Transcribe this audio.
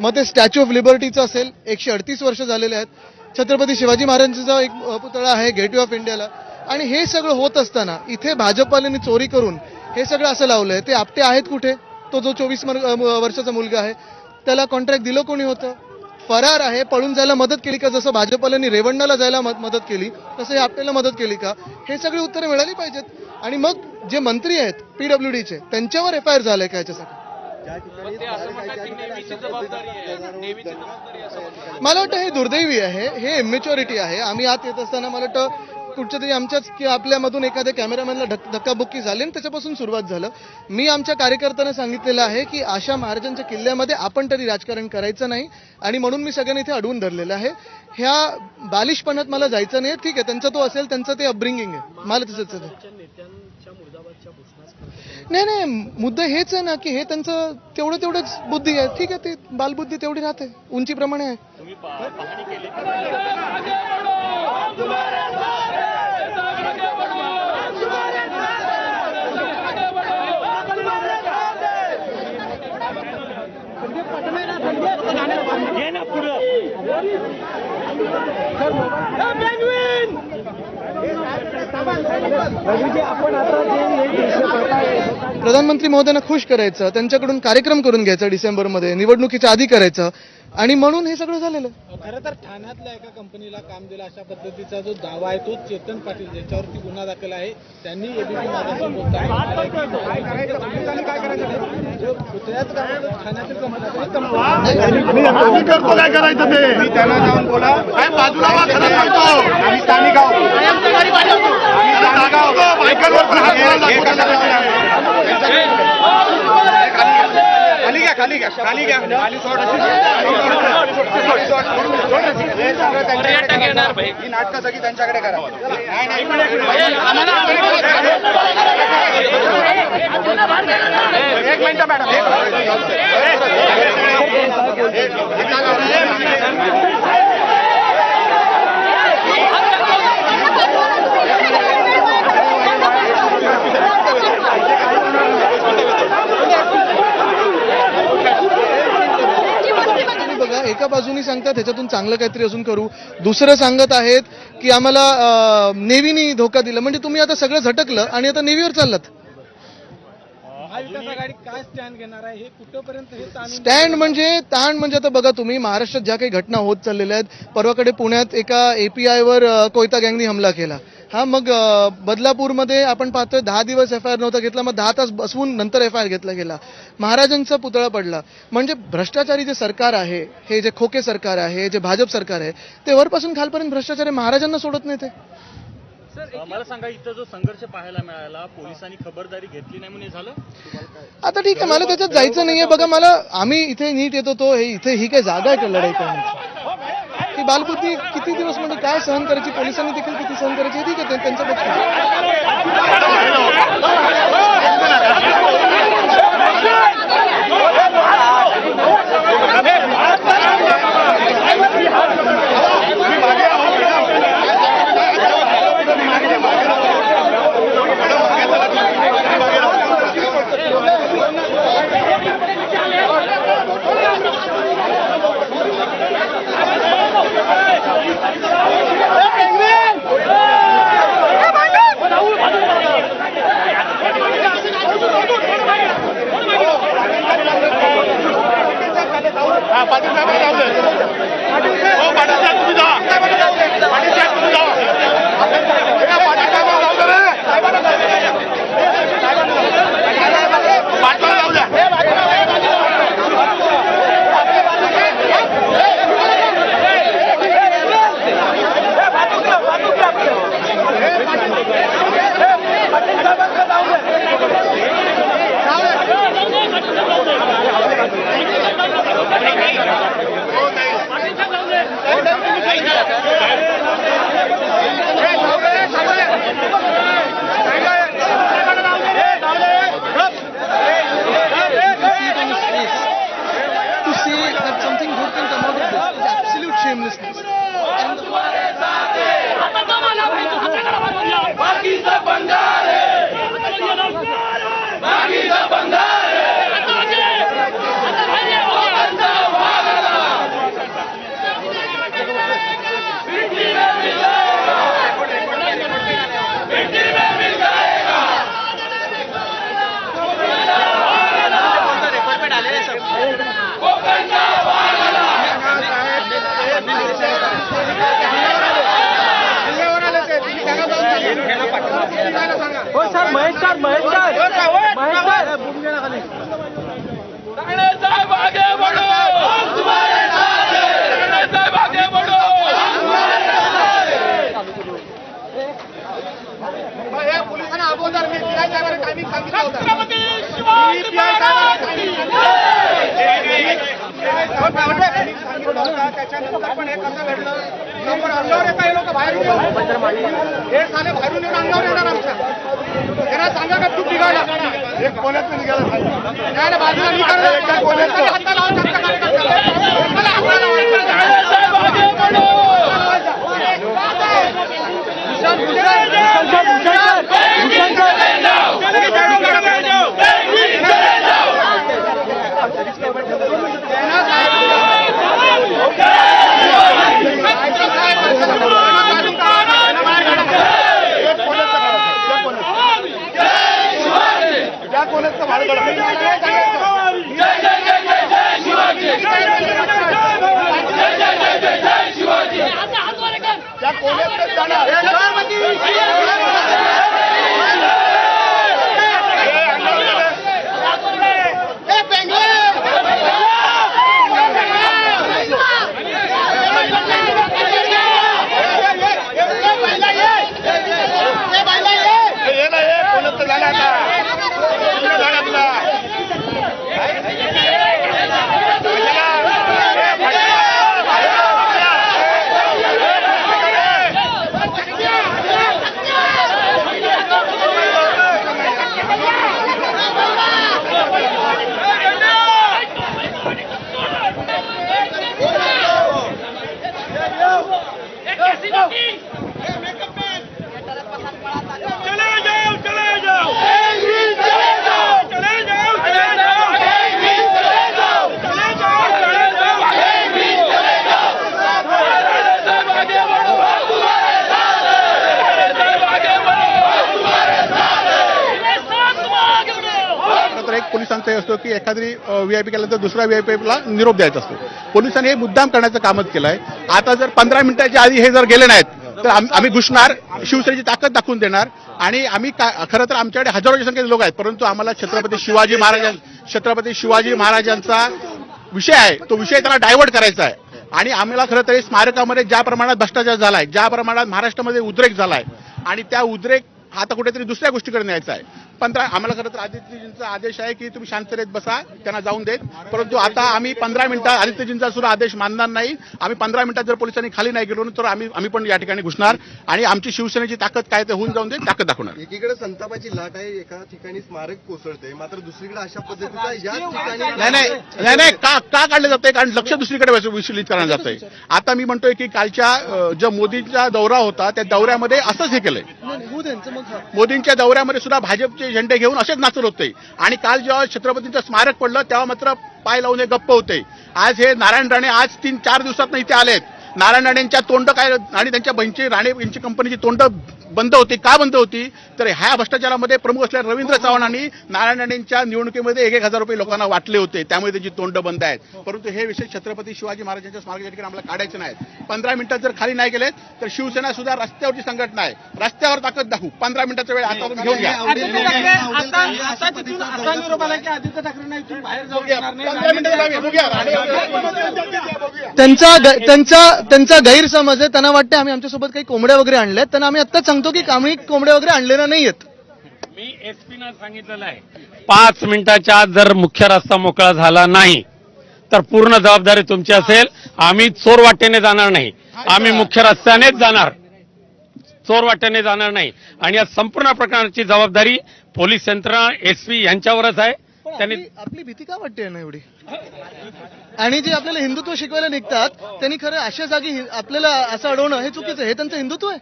मग ते statue of लिबर्टीचं असेल. एकशे अडतीस वर्ष झालेले आहेत. छत्रपती शिवाजी महाराजांचा एक पुतळा आहे गेटवे ऑफ इंडियाला आणि हे सगळं होत असताना इथे भाजपवाल्यांनी चोरी करून हे सगळं असं लावलंय. ते आपटे आहेत कुठे? तो जो चोवीस वर्षाचा मुलगा आहे त्याला कॉन्ट्रॅक्ट दिलं कोणी होतं? फरार आहे पळून जायला मदत केली का? जसं भाजपवाल्यांनी रेवण्णाला जायला मदत केली तसं हे आपल्याला मदत केली का? हे सगळी उत्तरं मिळाली पाहिजेत. आणि मग जे मंत्री आहेत पीडब्ल्यू डीचे त्यांच्यावर एफ आय आर झालाय का याच्यासाठी? मला वाटतं हे दुर्दैवी आहे हे इमेच्युरिटी आहे. आम्ही आत येत असताना मला वाटतं कुठच्या तरी आमच्याच की आपल्यामधून एखाद्या कॅमेरामॅनला धक धक्काबुक्की झाली आणि त्याच्यापासून सुरुवात झालं. मी आमच्या कार्यकर्त्यांना सांगितलेलं आहे की आशा महाराजांच्या किल्ल्यामध्ये आपण तरी राजकारण करायचं नाही आणि म्हणून मी सगळ्यांना इथे अडवून धरलेलं आहे. ह्या बालिशपणात मला जायचं नाही ठीक आहे त्यांचा तो असेल त्यांचं ते अपब्रिंगिंग आहे. मला तसंच नाही नाही मुद्दा हेच आहे ना की हे त्यांचं तेवढं तेवढंच बुद्धी आहे. ठीक आहे ती बालबुद्धी तेवढी राहते. उंचीप्रमाणे आहे. तुम्ही पा- पाहणी केली प्रधानमंत्री महोदयांना खुश करायचं त्यांच्याकडून कार्यक्रम करून घ्यायचा डिसेंबरमध्ये निवडणुकीच्या आधी करायचं. आणि म्हणून हे सगळं झालेलं खरं तर ठाण्यातल्या एका कंपनीला काम दिलं अशा पद्धतीचा जो दावा आहे तो चेतन पाटील ज्याच्यावरती गुन्हा दाखल आहे त्यांनी एबीपी माझ्याशी करतो काय करायचं ते? त्यांना जाऊन बोला. काय बाजूला वा खरं सांगतो आम्ही स्थानिक आहोत आम्ही स्थानिक आहोत बायकांवर पण हात लावला दाखवतो. खाली घ्या खाली घ्या. खाली. हे. ही नाटकं सगळी त्यांच्याकडे करा. नाही, नाही. एका बाजूनी सांगतात ह्याच्यातून चांगलं काहीतरी अजून करू. दुसरं सांगत आहेत की आम्हाला नेव्हीनी धोका दिला. म्हणजे तुम्ही आता सगळं झटकलं आणि आता नेव्हीवर चाललात. स्टँड म्हणजे ताण म्हणजे आता बघा तुम्ही महाराष्ट्रात ज्या काही घटना होत चाललेल्या आहेत परवाकडे पुण्यात एका एपीआय वर कोयता गँगनी हमला केला. हा मग बदलापूरमध्ये आपण पाहतोय दहा दिवस एफ आय आर नव्हता घेतला मग दहा तास बसवून नंतर एफ आय आर घेतला गेला. महाराजांचा पुतळा पडला. म्हणजे भ्रष्टाचारी जे सरकार आहे हे जे खोके सरकार आहे जे भाजप सरकार आहे ते वरपासून खालपर्यंत भ्रष्टाचारी महाराजांना सोडत नाही ते मला सांगा इथं जो संघर्ष पाहायला मिळाला पोलिसांनी खबरदारी घेतली नाही म्हणून झालं? आता ठीक आहे मला त्याच्यात जायचं नाहीये. बघा मला आम्ही इथे नीट येतो तो हे इथे ही काय जागा आहे का लढाई करण्याची? ही बालबुद्धी किती दिवस म्हणजे काय सहन करायची? पोलिसांनी देखील किती सहन करायची? हे ठीक आहे ते त्यांचं पाटील साहेब राहू दे. हो, पाटील साहेब सांगितलं होतं. त्याच्यानंतर पण हे कसं घडलं. समोर अंगावर येता हे लोक बाहेर कोण्यात निघाला नाही तर असतो की एखादी व्हीआयपी केल्यानंतर दुसऱ्या व्हीआयपीला निरोप द्यायचा असतो. पोलिसांनी हे मुद्दाम करण्याचं कामच केलंय. आता जर पंधरा मिनिटाच्या आधी हे जर गेले नाहीत तर आम्ही घुसणार शिवसेनेची ताकद दाखवून देणार आणि आम्ही खरं तर आमच्याकडे हजारोच्या संख्येत लोक आहेत परंतु आम्हाला छत्रपती शिवाजी महाराजां छत्रपती शिवाजी महाराजांचा विषय आहे तो विषय त्याला डायव्हर्ट करायचा आहे. आणि आम्हाला खरं तर स्मारकामध्ये ज्या प्रमाणात भ्रष्टाचार झालाय ज्या प्रमाणात महाराष्ट्रामध्ये उद्रेक झालाय आणि त्या उद्रेक आता कुठेतरी दुसऱ्या गोष्टीकडे न्यायचा आहे. पंधरा आम्हाला खरं तर आदित्यजींचा आदेश आहे की तुम्ही शांततेत बसा त्यांना जाऊन देत. परंतु आता आम्ही पंधरा मिनिटात आदित्यजींचा सुद्धा आदेश मानणार नाही. आम्ही पंधरा मिनिटात जर पोलिसांनी खाली नाही गेलो तर आम्ही आम्ही पण या ठिकाणी घुसणार आणि आमची शिवसेनेची ताकद काय ते होऊन जाऊन दे ताकद दाखवणार. एकीकडे संतापाची लाट आहे एका ठिकाणी स्मारक कोसळते मात्र दुसरीकडे अशा पद्धतीचा ठिकाणी नाही नाही का का काढलं जातंय? कारण लक्ष दुसरीकडे विचलित करण्यात जातंय. आता मी म्हणतोय की कालच्या जो मोदींचा दौरा होता त्या दौऱ्यामध्ये असंच हे केलंय. मोदींच्या दौऱ्यामध्ये सुद्धा भाजपचे झेंडे घेऊन असेच नाचत होते. आणि काल जेव्हा छत्रपतींचं स्मारक पडलं तेव्हा मात्र पाय लावून हे गप्प होते. आज हे नारायण राणे आज तीन चार दिवसात इथे आलेत. नारायण राणेंच्या तोंड काय आणि त्यांच्या बहिणीची राणे यांची कंपनीची तोंड बंद होती का बंद होती? तर ह्या भ्रष्टाचारामध्ये प्रमुख असलेल्या रवींद्र चव्हाणांनी नारायण राणेंच्या निवडणुकीमध्ये एक एक हजार रुपये लोकांना वाटले होते. त्यामुळे त्यांची तोंड बंद आहेत. परंतु हे विषय छत्रपती शिवाजी महाराजांच्या स्मारकाच्या ठिकाणी आम्हाला काढायचे नाहीत पंधरा मिनिटात जर खाली नाही गेले तर शिवसेना सुद्धा रस्त्यावरची संघटना आहे. रस्त्यावर ताकद दाखवू. पंधरा मिनिटाचा वेळ आता घेऊन घ्या. पंधरा त्यांचा त्यांचा त्यांचा गैरसमज आहे. त्यांना वाटते आम्ही आमच्यासोबत काही कोंबड्या वगैरे आणल्यात. त्यांना आम्ही आत्ताच सांगतो की आम्ही कोंबड्या वगैरे आणलेल्या नाहीयेत. मी एसपीना सांगितलेलं आहे. पाच मिनिटाच्या आत जर मुख्य रस्ता मोकळा झाला नाही तर पूर्ण जबाबदारी तुमची असेल. आम्ही चोर वाटेने जाणार नाही. आम्ही मुख्य रस्त्यानेच जाणार. चोर वाटेने जाणार नाही. आणि या संपूर्ण प्रकारची जबाबदारी पोलीस यंत्रणा एसपी यांच्यावरच आहे. त्यांनी आपली भीती का वाटते ना एवढी? आणि जे आपल्याला हिंदुत्व शिकवायला निघतात त्यांनी खरं अशा जागी आपल्याला असं अडवणं हे चुकीचं आहे. हे त्यांचं हिंदुत्व आहे.